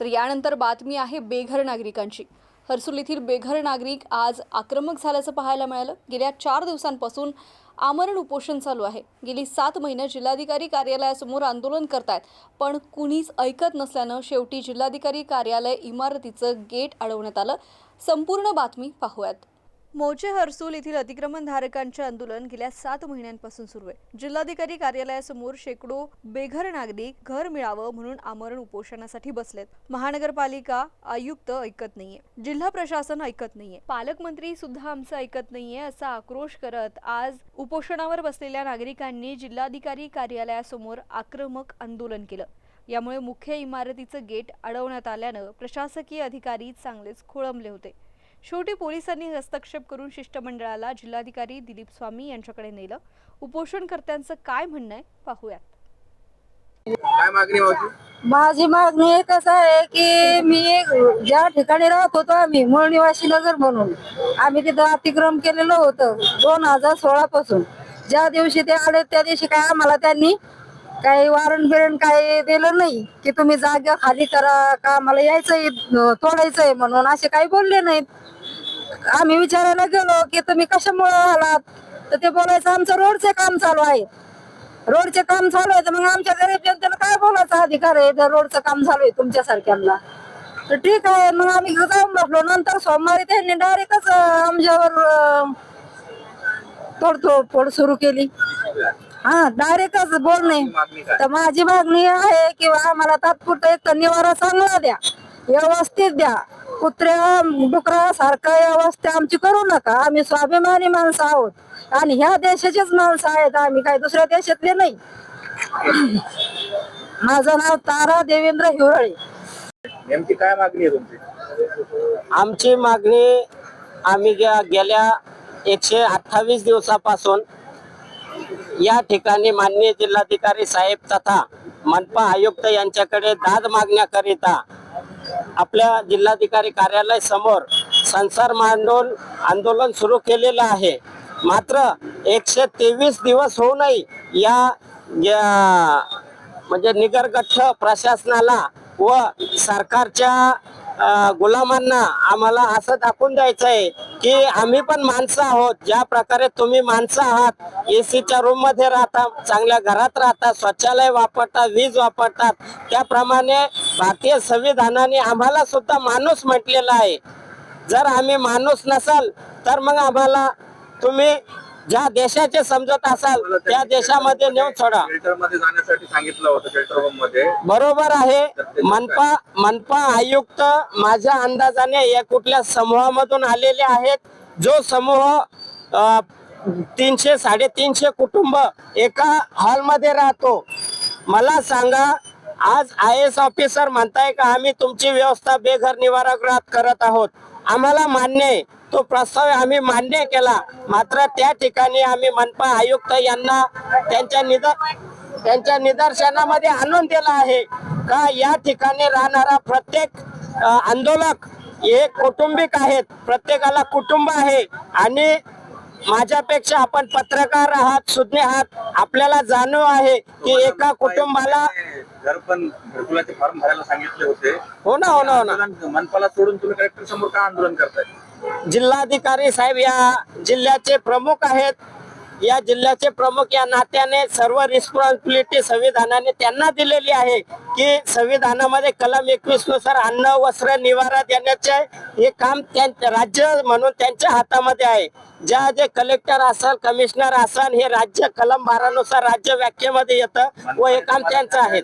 तर यानंतर बातमी आहे बेघर नागरिकांची. हर्सुल येथील बेघर नागरिक आज आक्रमक झाल्याचं पाहायला मिळालं. गेल्या चार दिवसांपासून आमरण उपोषण चालू आहे. गेली सात महिने जिल्हाधिकारी कार्यालयासमोर आंदोलन करतायत पण कुणीच ऐकत नसल्यानं शेवटी जिल्हाधिकारी कार्यालय इमारतीचं गेट अडवण्यात आलं. संपूर्ण बातमी पाहूयात. मोचे हर्सूल येथील अतिक्रमणधारकांचे आंदोलन गेल्या सात महिन्यांपासून सुरू आहे. जिल्हाधिकारी कार्यालयासमोर शेकडो बेघर नागरिक घर मिळावं म्हणून आमरण उपोषणासाठी बसलेत. महानगरपालिका आयुक्त ऐकत नाहीये. जिल्हा प्रशासन ऐकत नाहीये. पालकमंत्री सुद्धा आमचं ऐकत नाहीये असा आक्रोश करत आज उपोषणावर बसलेल्या नागरिकांनी जिल्हाधिकारी कार्यालयासमोर आक्रमक आंदोलन केलं. यामुळे मुख्य इमारतीचं गेट अडवण्यात आल्यानं प्रशासकीय अधिकारी चांगलेच खोळंबले होते. शेवटी पोलिसांनी हस्तक्षेप करून शिष्टमंडळाला जिल्हाधिकारी दिलीप स्वामी यांच्याकडे नेलं. उपोषणकर्त्यांचं काय म्हणणं आहे पाहूयात. काय मागणी होती माझी मागणी एकच आहे की मी ज्या ठिकाणी राहत होतो आम्ही मूळ निवासी नगर म्हणून आम्ही तिथं अतिक्रम केलेलं होतं दोन हजार सोळा पासून. ज्या दिवशी ते आले त्या दिवशी काय आम्हाला त्यांनी काही वारण बिरण काही दिलं नाही की तुम्ही जागा खाली करा का मला यायचंय तोडायचंय म्हणून असे काही बोलले नाहीत. आम्ही विचारायला गेलो की तुम्ही कशामुळे आलात? तर ते बोलायचं आमचं रोडचे काम चालू आहे. रोडचे काम चालू आहे तर मग आमच्या गरीब जनतेला काय बोलायचा अधिकार आहे? जर रोडचं काम चालू आहे तुमच्यासारख्यांना. तर ठीक आहे मग आम्ही जाऊन बसलो. नंतर सोमवारी त्यांनी डायरेक्टच आमच्यावर तोडतोड सुरू केली. हा डायरेक्टच बोलणे. मागणी काय? तर माझी मागणी आहे की आम्हाला तात्पुरता एक तर निवारा चांगला द्या. व्यवस्थित द्या. कुत्र्या डुकरा सारखा व्यवस्था आमची करू नका. आम्ही स्वाभिमानी माणसं आहोत. आणि ह्या देशाचेच माणसं आहेत. आम्ही काही दुसऱ्या देशातले नाही. माझं नाव तारा देवेंद्र हिवरळे. नेमकी काय मागणी आहे तुमची? आमची मागणी आम्ही गे- गेल्या एकशे अठ्ठावीस दिवसापासून या ठिकाणी माननीय जिल्हाधिकारी साहेब तथा मनपा आयुक्त यांच्याकडे दाद मागण्याकरिता आपल्या जिल्हाधिकारी कार्यालय समोर संसार मांडून आंदोलन सुरू केलेलं आहे. मात्र एकशे तेवीस दिवस होऊनही या या- म्हणजे निगरगठ्ठ प्रशासनाला व सरकारच्या गुलामांना आम्हाला असं दाखवून द्यायचं आहे की आम्ही पण माणसं आहोत. ज्या प्रकारे तुम्ही माणसं आहात एसीच्या रूममध्ये राहता चांगल्या घरात राहता शौचालय वापरतात वीज वापरतात त्याप्रमाणे भारतीय संविधानाने आम्हाला सुद्धा माणूस म्हटलेला आहे. जर आम्ही माणूस नसाल तर मग आम्हाला तुम्ही ज्या देशाचे समजत असाल त्या देशामध्ये नेऊन सोडा. शेल्टरमध्ये जाण्यासाठी सांगितलं होतं शेल्टर होममध्ये. बरोबर आहे. मनपा मनपा आयुक्त माझ्या अंदाजाने या कुठल्या समूहामधून आलेले आहेत. जो समूह तीनशे साडेतीनशे कुटुंब एका हॉलमध्ये राहतो. मला सांगा आज आय एस ऑफिसर म्हणताय का आम्ही तुमची व्यवस्था बेघर निवारागृहात करत आहोत? आम्हाला मान्य आहे. तो प्रस्ताव आम्ही मान्य केला. मात्र त्या ठिकाणी आम्ही मनपा आयुक्त यांना त्यांच्या निदर त्यांच्या निदर्शनामध्ये आणून दिला आहे. का या ठिकाणी राहणारा प्रत्येक आंदोलक हे कौटुंबिक आहेत. प्रत्येकाला कुटुंब आहे. आणि माझ्यापेक्षा आपण पत्रकार आहात सुज्ञ आहात. आपल्याला जाणीव आहे की एका कुटुंबाला पण फॉर्म भरायला सांगितले होते हो ना हो ना हो ना. मनपाला सोडून तुम्ही कलेक्टर समोर का आंदोलन करताय? जिल्हाधिकारी साहेब या जिल्ह्याचे प्रमुख आहेत. या जिल्ह्याचे प्रमुख या नात्याने सर्व रिस्पॉन्सिबिलिटी संविधानाने त्यांना दिलेली आहे की संविधानामध्ये कलम एकवीसनुसार अन्न वस्त्र निवारा देण्याचे हे काम त्यांच्या राज्य म्हणून त्यांच्या हातामध्ये आहे. ज्या जे कलेक्टर असाल कमिशनर असाल हे राज्य कलम बारानुसार राज्य व्याख्येमध्ये येतं व हे काम त्यांचं आहे.